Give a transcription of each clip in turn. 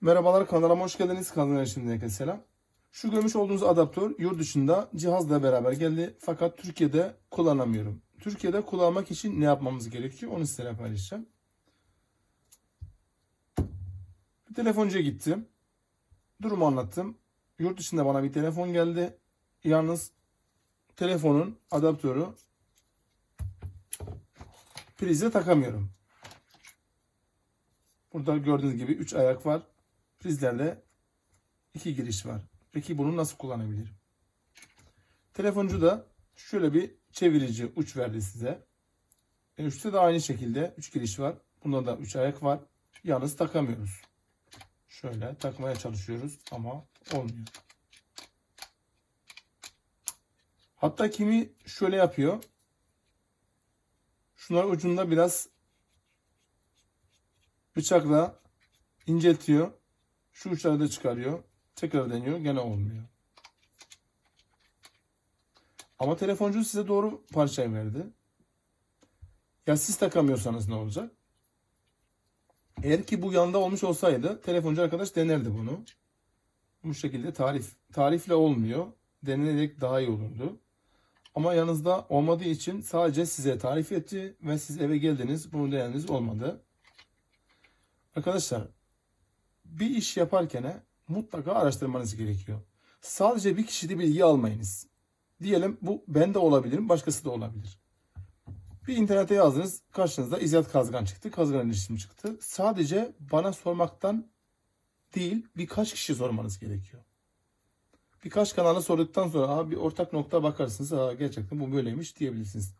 Merhabalar kanalıma hoş geldiniz. Kanalıma şimdiden selam. Şu görmüş olduğunuz adaptör yurt dışında cihazla beraber geldi. Fakat Türkiye'de kullanamıyorum. Türkiye'de kullanmak için ne yapmamız gerekiyor onu sizlere paylaşacağım. Bir telefoncuya gittim. Durumu anlattım. Yurt dışında bana bir telefon geldi. Yalnız telefonun adaptörü prize takamıyorum. Burada gördüğünüz gibi 3 ayak var. Prizlerle iki giriş var. Peki bunu nasıl kullanabilirim? Telefoncu da şöyle bir çevirici uç verdi size. E, Üçte de aynı şekilde 3 giriş var. Bunda da 3 ayak var. Yalnız takamıyoruz. Şöyle takmaya çalışıyoruz ama olmuyor. Hatta kimi şöyle yapıyor. Şunlar ucunda biraz bıçakla inceltiyor. Şu uçları da çıkarıyor. Tekrar deniyor. Gene olmuyor. Ama telefoncu size doğru parçayı verdi. Ya siz takamıyorsanız ne olacak? Eğer ki bu yanda olmuş olsaydı telefoncu arkadaş denerdi bunu. Bu şekilde tarif tarifle olmuyor. Denenerek daha iyi olurdu. Ama yanınızda olmadığı için sadece size tarif etti ve siz eve geldiniz. Bunu denediniz olmadı. Arkadaşlar bir iş yaparken mutlaka araştırmanız gerekiyor. Sadece bir kişide bilgi almayınız. Diyelim bu ben de olabilirim, başkası da olabilir. Bir internete yazdınız, karşınızda İzzet Kazgan çıktı, Kazgan iletişim çıktı. Sadece bana sormaktan değil, birkaç kişi sormanız gerekiyor. Birkaç kanala sorduktan sonra Aa, bir ortak nokta bakarsınız, Aa, gerçekten bu böyleymiş diyebilirsiniz.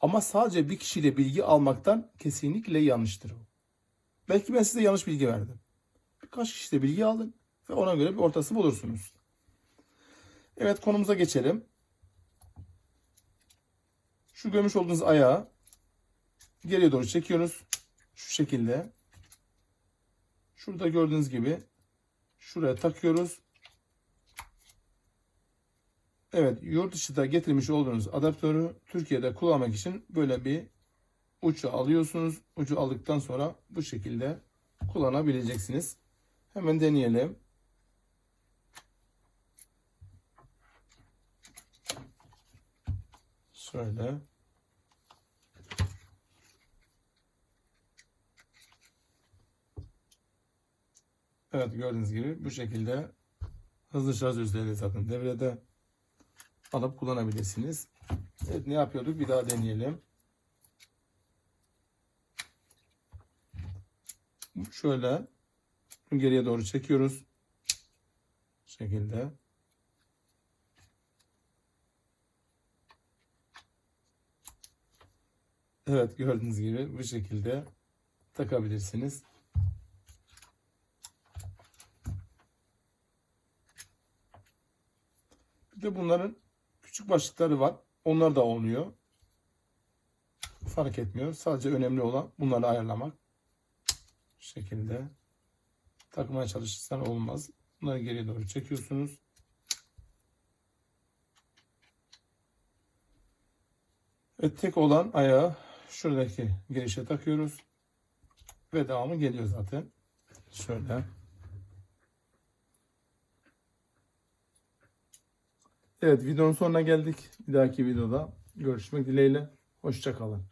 Ama sadece bir kişiyle bilgi almaktan kesinlikle yanlıştır o. Belki ben size yanlış bilgi verdim. Birkaç kişide bilgi alın ve ona göre bir ortası bulursunuz. Evet konumuza geçelim. Şu görmüş olduğunuz ayağı geriye doğru çekiyoruz. Şu şekilde. Şurada gördüğünüz gibi şuraya takıyoruz. Evet yurt dışında getirmiş olduğunuz adaptörü Türkiye'de kullanmak için böyle bir ucu alıyorsunuz. Ucu aldıktan sonra bu şekilde kullanabileceksiniz. Hemen deneyelim. Şöyle. Evet gördüğünüz gibi bu şekilde hızlı şarj üzerinde zaten devrede alıp kullanabilirsiniz. Evet ne yapıyorduk? Bir daha deneyelim. Şöyle geriye doğru çekiyoruz. Bu şekilde. Evet gördüğünüz gibi bu şekilde takabilirsiniz. Bir de bunların küçük başlıkları var. Onlar da olmuyor. Fark etmiyor. Sadece önemli olan bunları ayarlamak. Bu şekilde takmaya çalışırsan olmaz. Bunları geriye doğru çekiyorsunuz. Ve tek olan ayağı şuradaki girişe takıyoruz. Ve devamı geliyor zaten. Şöyle. Evet videonun sonuna geldik. Bir dahaki videoda görüşmek dileğiyle. Hoşçakalın.